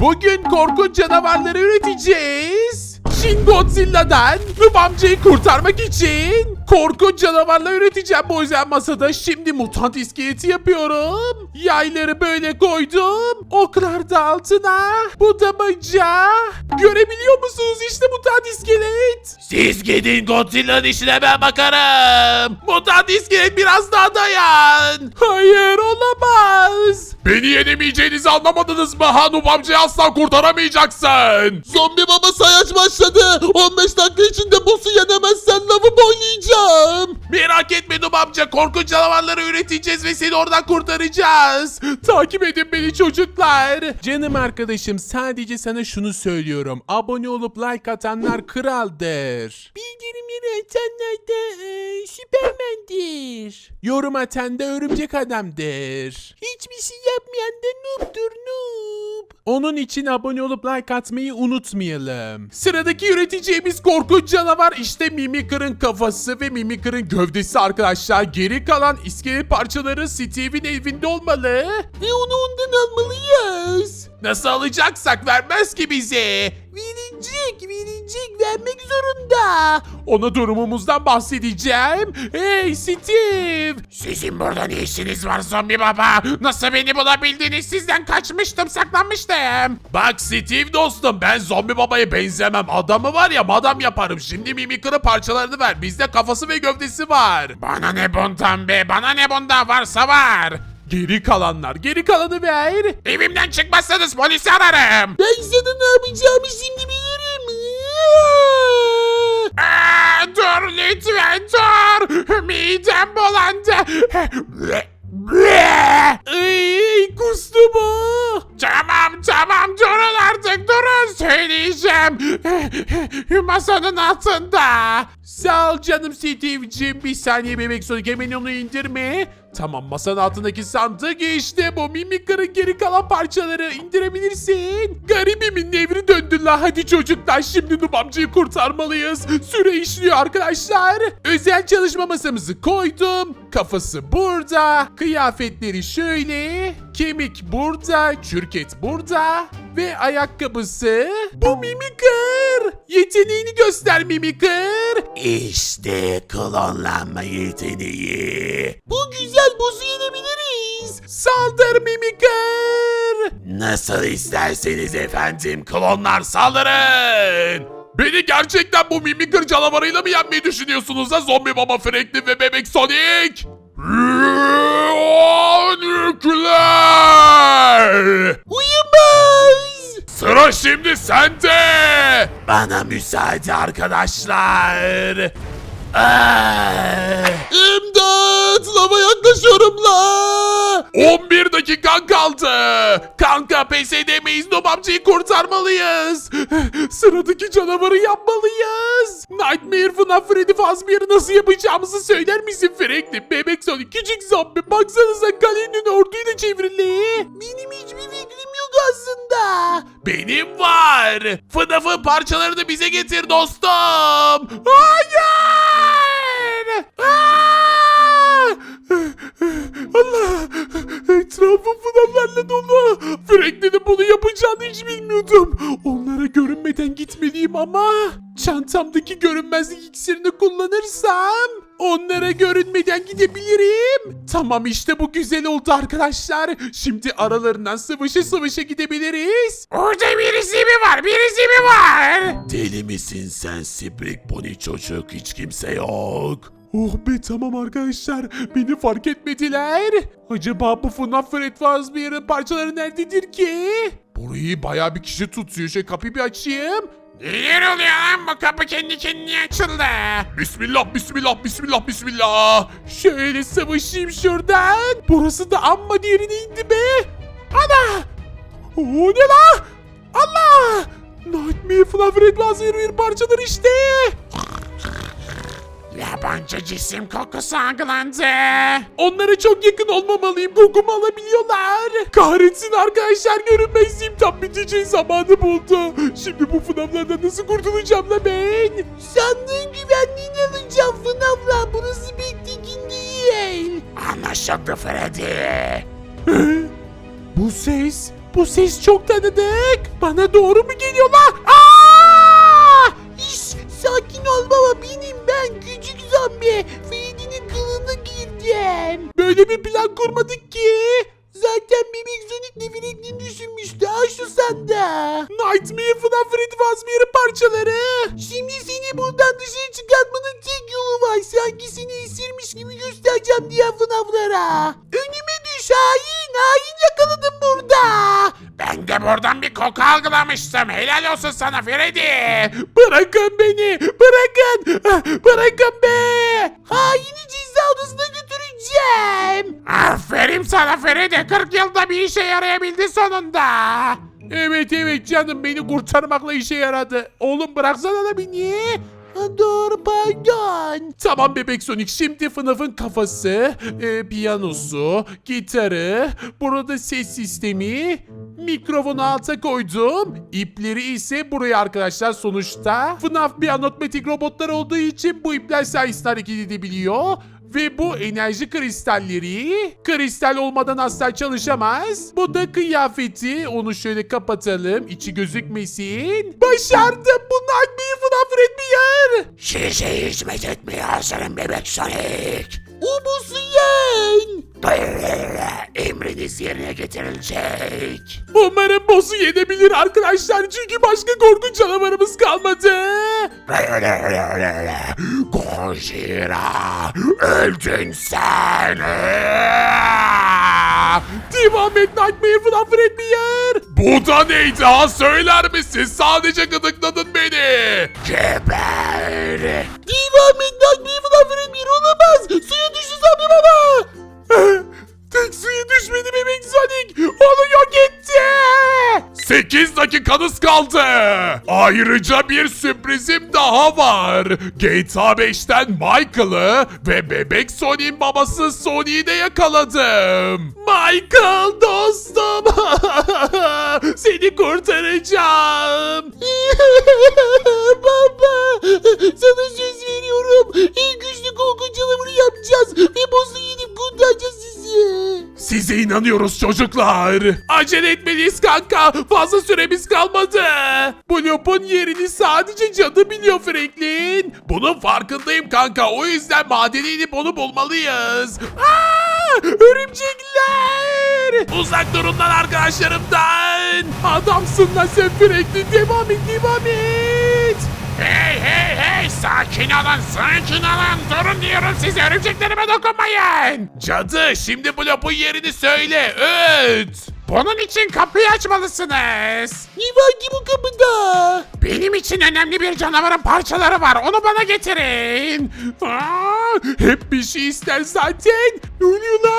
Bugün korkunç canavarları üreteceğiz. Shin Godzilla'dan Noob amcayı kurtarmak için korkunç canavarlar üreteceğim bu yüzden masada şimdi mutant iskeleti yapıyorum. Yayları böyle koydum. Oklar da altına. Bu da bacağı. Görebiliyor musunuz işte mutant iskelet. Siz gidin Godzilla'nın işine ben bakarım. Mutant iskelet biraz daha dayan. Hayır olamaz. Beni yenemeyeceğinizi anlamadınız mı? Hanum amcayı asla kurtaramayacaksın. Zombi baba sayaç başladı. 15 dakika içinde boss'u yenemezsen lavı boylayacağım. Merak etme Nub amca korkunç canavarları üreteceğiz ve seni oradan kurtaracağız. Takip edin beni çocuklar. Canım arkadaşım sadece sana şunu söylüyorum. Abone olup like atanlar kraldır. Bildirimleri atanlar da e, süpermendir. Yorum atan da örümcek adamdır. Hiçbir şey yapmayan da noob'dur noob. Onun için abone olup like atmayı unutmayalım. Sıradaki üreteceğimiz korkunç canavar işte Mimikır'ın kafası ve Mimikır'ın gövdesi arkadaşlar. Geri kalan iskelet parçaları Steve'in evinde olmalı. Ve onu ondan almalıyız. Nasıl alacaksak vermez ki bize. Verecek, verecek, vermek zorunda. Ona durumumuzdan bahsedeceğim. Hey Steve! Sizin burada ne işiniz var zombi baba? Nasıl beni bulabildiniz? Sizden kaçmıştım, saklanmıştım. Bak Steve dostum ben zombi babaya benzemem. Adamı var ya madam yaparım. Şimdi mimikırı parçalarını ver. Bizde kafası ve gövdesi var. Bana ne bundan be? Bana ne bundan varsa var. Geri kalanlar, geri kalanı ver. Evimden çıkmazsanız polisi ararım. Ben sana ne yapacağımı şimdi bilirim. Aa, dur lütfen dur. Midem bulandı. Ay, kustu bu. Tamam tamam durun artık durun söyleyeceğim. Masanın altında. Sağ ol canım Steve'cim. Bir saniye bebek Sonic hemen onu indirme. Tamam masanın altındaki sandık işte bu Mimikır'ın geri kalan parçaları indirebilirsin. Garibimin devri döndü la hadi çocuklar şimdi Nub kurtarmalıyız. Süre işliyor arkadaşlar. Özel çalışma masamızı koydum. Kafası burada. Kıyafetleri şöyle. Kemik burada. Çürket burada. Ve ayakkabısı. Bu Mimikır. Yeteneğini göster Mimikır. İşte klonlanma yeteneği. Bu güzel boss'u yenebiliriz. Saldır Mimikır! Nasıl isterseniz efendim klonlar saldırın! Beni gerçekten bu Mimikır canavarıyla mı yenmeyi düşünüyorsunuz ha zombi baba Franklin ve bebek Sonic? Nükleer! Uyumaz. Sıra şimdi sende! Bana müsaade arkadaşlar. Ah! İmdat. Lava yaklaşıyorum la. 11 dakikan kaldı. Kanka pes edemeyiz. Nob amcayı kurtarmalıyız. Sıradaki canavarı yapmalıyız. Nightmare FNAF Freddy Fazbear'ı nasıl yapacağımızı söyler misin Franklin? Bebek Sonic küçük zombi. Baksanıza kalenin orduyla çevrili. Benim hiçbir fikrim yok aslında. Benim var. FNAF'ın parçalarını bize getir dostum. Hayır. Aa! Allah! Etrafım FNAF'larla dolu. Franklin'in bunu yapacağını hiç bilmiyordum. Onlara görünmeden gitmeliyim ama çantamdaki görünmezlik iksirini kullanırsam onlara görünmeden gidebilirim. Tamam işte bu güzel oldu arkadaşlar. Şimdi aralarından sıvışa sıvışa gidebiliriz. Orada birisi mi var? Birisi mi var? Deli misin sen Sibrik Pony çocuk? Hiç kimse yok. Oh be tamam arkadaşlar. Beni fark etmediler. Acaba bu FNAF Fred Fazbear'ın parçaları nerededir ki? Burayı bayağı bir kişi tutuyor. Şey kapıyı bir açayım. Neler oluyor lan? Bu kapı kendi kendine açıldı. Bismillah, bismillah, bismillah, bismillah. Şöyle savaşayım şuradan. Burası da amma yerine indi be. Ana! O ne la? Allah! Nightmare FNAF Red Fazbear parçaları işte. Yabancı cisim kokusu algılandı. Onlara çok yakın olmamalıyım. Kokumu alabiliyorlar. Kahretsin arkadaşlar görünmezliğim tam biteceği zamanı buldu. Şimdi bu FNAF'lardan nasıl kurtulacağım la ben? Sandığın güvenliğini alacağım FNAF'la. Burası bir tekin değil. Anlaşıldı Freddy. Bu ses Bu ses çok tanıdık. Bana doğru mu geliyorlar? Aa! Sakin ol baba benim ben küçük zombi. Freddy'nin kılığına girdim. Böyle bir plan kurmadık ki. Zaten bebek Sonic'le Franklin düşünmüştü ha şu sanda. Nightmare FNAF Freddy Fazbear'ın parçaları. Şimdi seni buradan dışarı çıkartmanın tek yolu var. Sanki seni esirmiş gibi göstereceğim diğer FNAF'lara. Önüme hain. Hain yakaladım burada. Ben de buradan bir koku algılamıştım. Helal olsun sana Freddy. Bırakın beni. Bırakın. Ah, Bırakın be. Haini ceza odasına götüreceğim. Aferin sana Freddy. 40 yılda bir işe yarayabildi sonunda. Evet evet canım beni kurtarmakla işe yaradı. Oğlum bıraksana da beni. Doğru pardon. Tamam bebek Sonic şimdi FNAF'ın kafası, e, piyanosu, gitarı, burada ses sistemi, mikrofonu alta koydum. İpleri ise buraya arkadaşlar sonuçta. FNAF bir anotmetik robotlar olduğu için bu ipler sayesinde hareket edebiliyor. Ve bu enerji kristalleri kristal olmadan asla çalışamaz. Bu da kıyafeti. Onu şöyle kapatalım. içi gözükmesin. Başardım. Bu Nightmare Bir yer. Size hizmet etmeye hazırım bebek Sonic. Umusuyen. Emriniz yerine getirilecek. Umarım boss'u yenebilir arkadaşlar çünkü başka korkunç canavarımız kalmadı. Gojira öldün sen. Devam et Nightmare FNAF Red bir yer. Bu da neydi ha söyler misin? Sadece gıdıkladın beni. Geber. Devam et Nightmare FNAF'ın bir olamaz. Suya düştü zombi baba. Tek suya düşmedi bebek Sonic. Onu yok etti. 8 dakikanız kaldı. Ayrıca bir sürprizim daha var. GTA 5'ten Michael'ı ve bebek Sonic'in babası Sonic'i de yakaladım. Michael dostum. Seni kurtaracağım. baba. Sana söz veriyorum. En güçlü korkunç canavarı yapacağız. Size inanıyoruz çocuklar. Acele etmeliyiz kanka. Fazla süremiz kalmadı. Bu lopun yerini sadece cadı biliyor Franklin. Bunun farkındayım kanka. O yüzden madene inip onu bulmalıyız. Aa, örümcekler. Uzak durun lan arkadaşlarımdan. Adamsın lan sen Franklin. Devam et devam et. Hey hey hey sakin olun sakin olun durun diyorum size örümceklerime dokunmayın. Cadı şimdi bu yerini söyle. Öt. Bunun için kapıyı açmalısınız. Ne var ki bu kapıda? Benim için önemli bir canavarın parçaları var onu bana getirin. Aa, hep bir şey ister zaten. Ne oluyor la?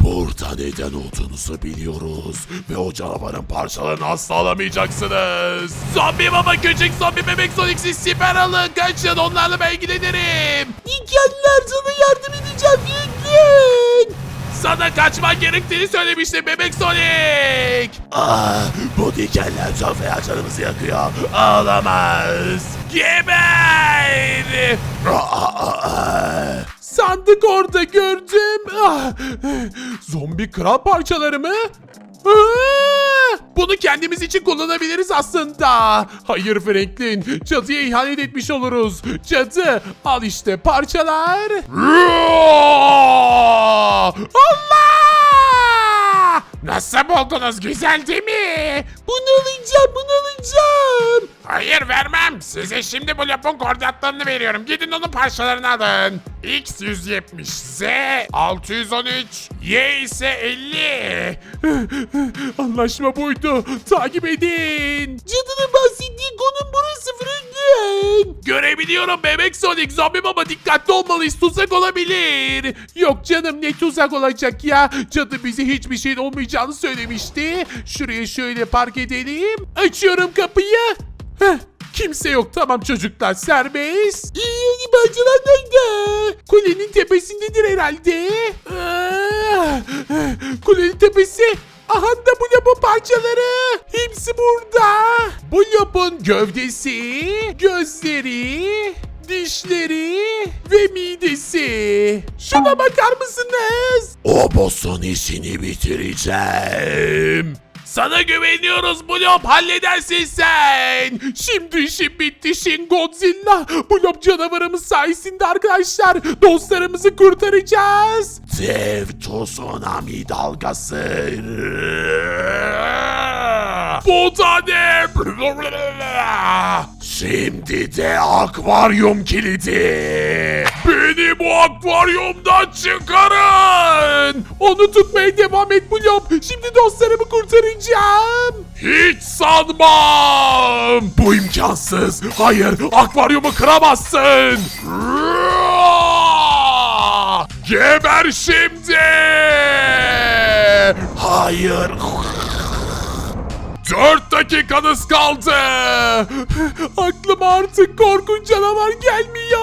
Burada neden olduğunuzu biliyoruz ve o canavarın parçalarını asla alamayacaksınız. Zombi baba küçük zombi bebek Sonic siz siper alın. Kaçın onlarla ben ilgilenirim. Dikenler sana yardım edeceğim Franklin. Sana kaçman gerektiğini söylemiştim bebek Sonic. Ah, bu dikenler fena canımızı yakıyor. Ağlamaz. Geber. Ah, ah, ah. Sandık orada gördüm. Ah, zombi kral parçaları mı? Aa, bunu kendimiz için kullanabiliriz aslında. Hayır Franklin, cadıya ihanet etmiş oluruz. Cadı, al işte parçalar. Allah! Nasıl buldunuz güzel değil mi? Bunu alacağım bunu alacağım. Hayır vermem. Size şimdi bu lapın koordinatlarını veriyorum. Gidin onun parçalarını alın. X 170, Z 613, Y ise 50. Anlaşma buydu. Takip edin. Cadının bahsettiği Franklin. Görebiliyorum bebek Sonic. Zombi baba dikkatli olmalıyız. Tuzak olabilir. Yok canım ne tuzak olacak ya. Cadı bize hiçbir şeyin olmayacağını söylemişti. Şuraya şöyle park edelim. Açıyorum kapıyı. Heh, kimse yok. Tamam çocuklar serbest. İyi parçalar nerede? Kulenin tepesindedir herhalde. Ah, Kulenin tepesi. Aha da bu lapın parçaları. Hepsi burada. Bu lapın gövdesi, gözleri, dişleri ve midesi. Şuna bakar mısınız? O boss'un işini bitireceğim. Sana güveniyoruz Blop halledersin sen. Şimdi işim bitti Shin Godzilla. Blob canavarımız sayesinde arkadaşlar dostlarımızı kurtaracağız. Dev tsunami dalgası. Bu da ne? Şimdi de akvaryum kilidi. Beni bu akvaryumdan çıkarın. Onu tutmaya devam et Blob. Şimdi dostlarımı kurtaracağım. Hiç sanmam. Bu imkansız. Hayır, akvaryumu kıramazsın. Geber şimdi. Hayır. 4 dakikanız kaldı. Aklıma artık korkunç canavar gelmiyor.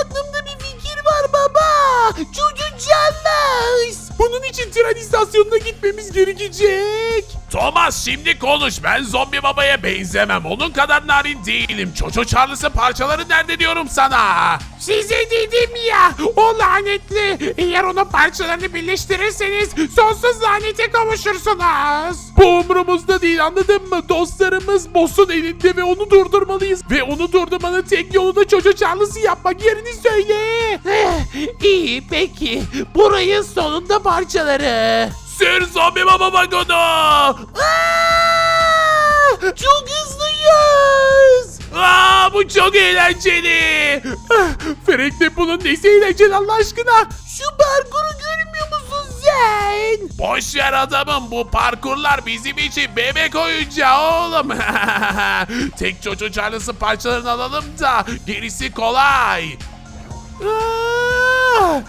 Aklımda bir fikir var baba. Çocuk Charles. Bunun için tren istasyonuna gitmemiz gerekecek. Thomas şimdi konuş. Ben zombi babaya benzemem. Onun kadar narin değilim. Çoço Charles'ın parçaları nerede diyorum sana. Size dedim ya. O lanetli. Eğer onun parçalarını birleştirirseniz sonsuz lanete kavuşursunuz. Bu umurumuzda değil anladın mı? Dostlarımız boss'un elinde ve onu durdurmalıyız. Ve onu durdurmanın tek yolu da çocuk çarlısı yapmak. Yerini söyle. İyi peki. Burayı sonunda parçaları. Sür zombi baba vagonu. Aa, çok hızlıyız. Aa, bu çok eğlenceli. Ferek'le bunun nesi eğlenceli Allah aşkına. Şu parkuru görmüyor musun sen? Boş ver adamım bu parkurlar bizim için bebek oyuncağı oğlum. Tek çocuğun Charles'ın parçalarını alalım da gerisi kolay. Aa,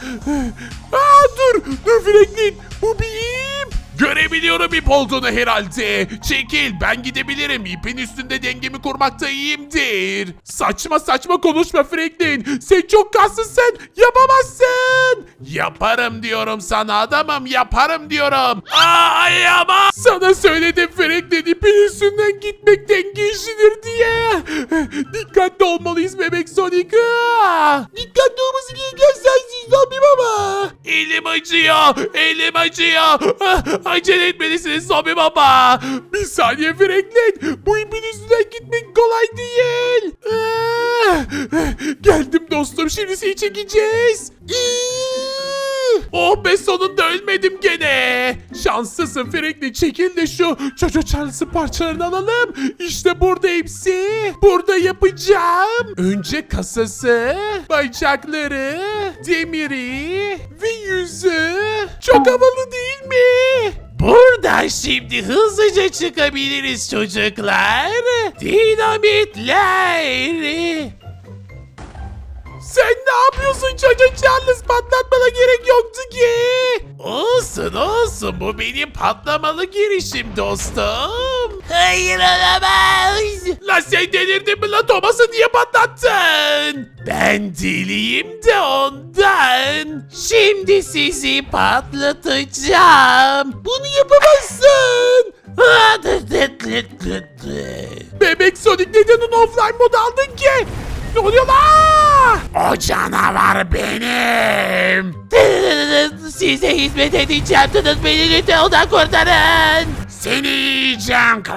Aa, dur dur Franklin bu bir. Görebiliyorum ip olduğunu herhalde. Çekil ben gidebilirim. İpin üstünde dengemi kurmakta iyiyimdir. Saçma saçma konuşma Franklin. Sen çok kaslısın yapamazsın. Yaparım diyorum sana adamım yaparım diyorum. Ay ama. Sana söyledim Franklin ipin üstünden gitmek denge işidir diye. Dikkatli olmalıyız bebek Sonic. Dikkatli olması gereken sensin. Elim acıyor. Elim acıyor. Ah, Acele etmelisiniz zombi baba. Bir saniye Franklin. Bu ipin üstünden gitmek kolay değil. Aa! Geldim dostum şimdi seni çekeceğiz. Oh be sonunda ölmedim gene. Şanslısın Franklin çekil de şu Jojo Charles'ın parçalarını alalım. İşte burada hepsi. Burada yapacağım. Önce kasası, bacakları, demiri. Çok havalı değil mi? Buradan şimdi hızlıca çıkabiliriz çocuklar. Dinamitler. Sen ne yapıyorsun Jojo Charles? Patlatmana gerek yoktu ki. Olsun olsun bu benim patlamalı girişim dostum. Hayır olamaz. La sen delirdin mi la Thomas'ı niye patlattın? Ben deliyim de ondan. Şimdi sizi patlatacağım. Bunu yapamazsın. Bebek Sonic neden onu offline moda aldın ki? Ne oluyor la? O canavar benim. Size hizmet edeceğim. Tutun beni lütfen ondan kurtarın. Seni yiyeceğim.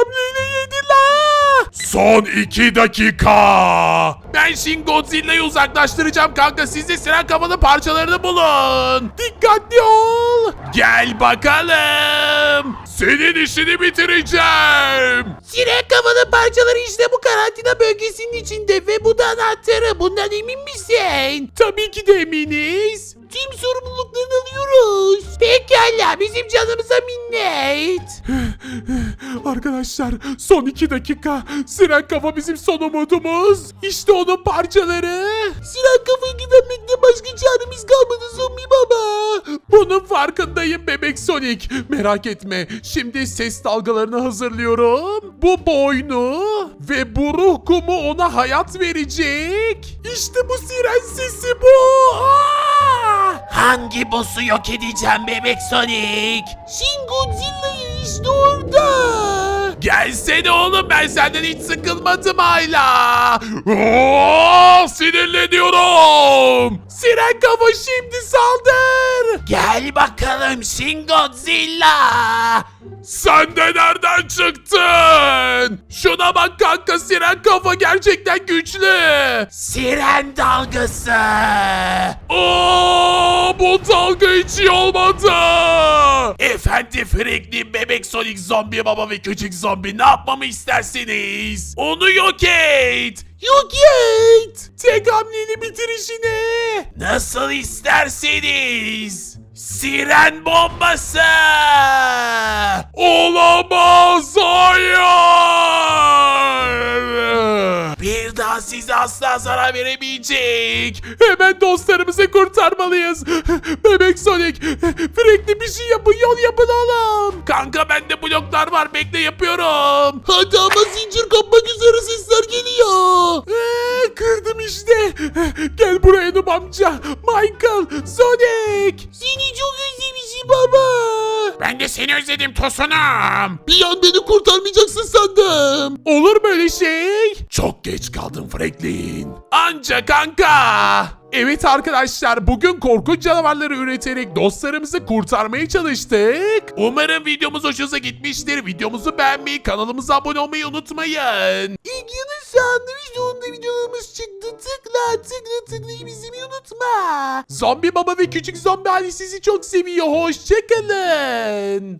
Hamleyle yedi la. Son iki dakika. Ben Shin Godzilla'yı uzaklaştıracağım kanka. Siz de siren kafanın parçalarını bulun. Dikkatli ol. Gel bakalım. Senin işini bitireceğim. Siren kafanın parçaları işte bu karantina bölgesinin içinde ve bu da anahtarı. Bundan emin misin? Tabii ki de eminiz. Tüm sorumluluklarını alıyoruz. Pekala bizim canımıza minnet. Arkadaşlar son iki dakika. Siren kafa bizim son umudumuz. İşte onun parçaları. Siren kafayı güvenmekten başka çaremiz kalmadı zombi baba. Bunun farkındayım bebek Sonic. Merak etme. Şimdi ses dalgalarını hazırlıyorum. Bu boynu ve bu ruh kumu ona hayat verecek. İşte bu siren sesi bu. Aa! Hangi boss'u yok edeceğim bebek Sonic? Shin Godzilla'yı işte orada. Gelsene oğlum ben senden hiç sıkılmadım hala. Oo, sinirleniyorum. Siren kafa şimdi saldır. Gel bakalım Shin Godzilla. Sen de nereden çıktın? Şuna bak kanka siren kafa gerçekten güçlü. Siren dalgası. Oo, bu dalga hiç iyi olmadı. Efendi Franklin, Bebek Sonic, Zombi Baba ve Küçük Zombi ne yapmamı istersiniz? Onu yok et. Yok et. Tek hamleli bitir işini. Nasıl isterseniz. Siren bombası. Olamaz. Hayır. Daha size asla zarar veremeyecek. Hemen dostlarımızı kurtarmalıyız. Bebek Sonic, Franklin bir şey yapın, yol yapın oğlum. Kanka bende bloklar var, bekle yapıyorum. Hadi ama zincir kapmak üzere sesler geliyor. Ee, kırdım işte. Gel buraya Noob amca. Michael, Sonic. Seni çok özlemişim baba. Ben de seni özledim Tosunum. Bir an beni kurtarmayacaksın sandım. Olur böyle şey. Çok geç kaldın Franklin. Anca kanka. Evet arkadaşlar bugün korkunç canavarları üreterek dostlarımızı kurtarmaya çalıştık. Umarım videomuz hoşunuza gitmiştir. Videomuzu beğenmeyi, kanalımıza abone olmayı unutmayın. İlk yanı sandviç sonunda videolarımız çıktı. Tıkla tıkla tıklayıp izlemeyi unutma. Zombi baba ve küçük zombi ailesi sizi çok seviyor. Hoşçakalın.